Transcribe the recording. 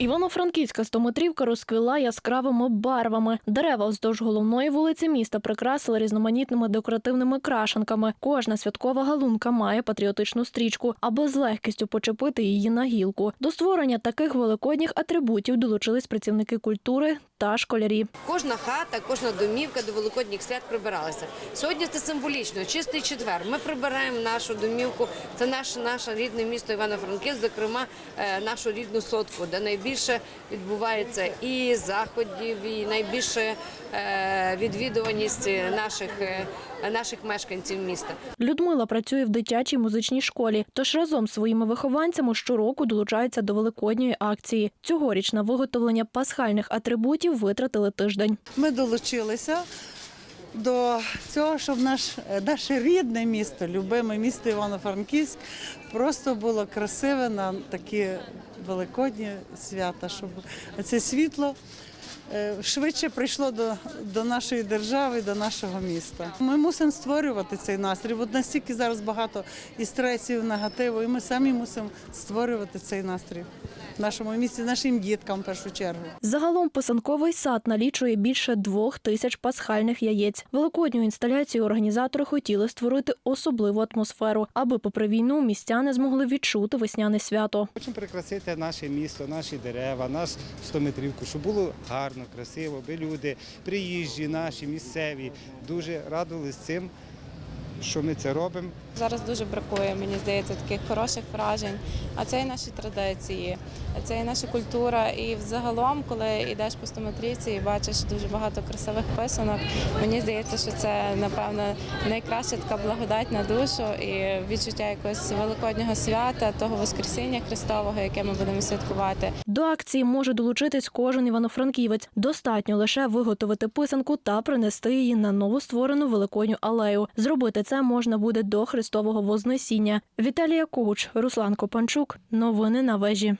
Івано-Франківська стометрівка розквіла яскравими барвами. Дерева вздовж головної вулиці міста прикрасили різноманітними декоративними крашенками. Кожна святкова галунка має патріотичну стрічку, аби з легкістю почепити її на гілку. До створення таких великодніх атрибутів долучились працівники культури та школярі. Кожна хата, кожна домівка до великодніх свят прибиралася. Сьогодні це символічно, чистий четвер. Ми прибираємо нашу домівку. Це наше, наше рідне місто Івано-Франківськ, зокрема е, нашу рідну сотку, де найбільше відбувається і заходів, і найбільше е, відвідуваність наших, е, наших мешканців міста. Людмила працює в дитячій музичній школі, тож разом з своїми вихованцями щороку долучається до великодньої акції. Цьогоріч на виготовлення пасхальних атрибутів витратили тиждень. Ми долучилися до цього, щоб наш, наше рідне місто, любиме місто Івано-Франківськ, просто було красиве на такі великодні свята, щоб це світло е, швидше прийшло до, до нашої держави, до нашого міста. Ми мусимо створювати цей настрій, бо настільки зараз багато і стресів, і негативу, і ми самі мусимо створювати цей настрій в нашому місті, нашим діткам в першу чергу. Загалом писанковий сад налічує більше двох тисяч пасхальних яєць. Великодню інсталяцію організатори хотіли створити особливу атмосферу, аби попри війну містяни змогли відчути весняне свято. Хочемо прикрасити наше місто, наші дерева, наш стометрівку, щоб було гарно, красиво, аби люди, приїжджі, наші, місцеві, дуже радувалися цим, що ми це робимо. Зараз дуже бракує, мені здається, таких хороших вражень. А це і наші традиції, це і наша культура. І взагалом, коли йдеш по стометрівці і бачиш дуже багато красивих писанок, мені здається, що це напевно найкраща така благодать на душу і відчуття якогось великоднього свята, того Воскресіння Христового, яке ми будемо святкувати. До акції може долучитись кожен івано-франківець. Достатньо лише виготовити писанку та принести її на новостворену великодню алею. Зробити це можна буде до Христового Вознесіння. Віталія Когуч, Руслан Копанчук. Новини на вежі.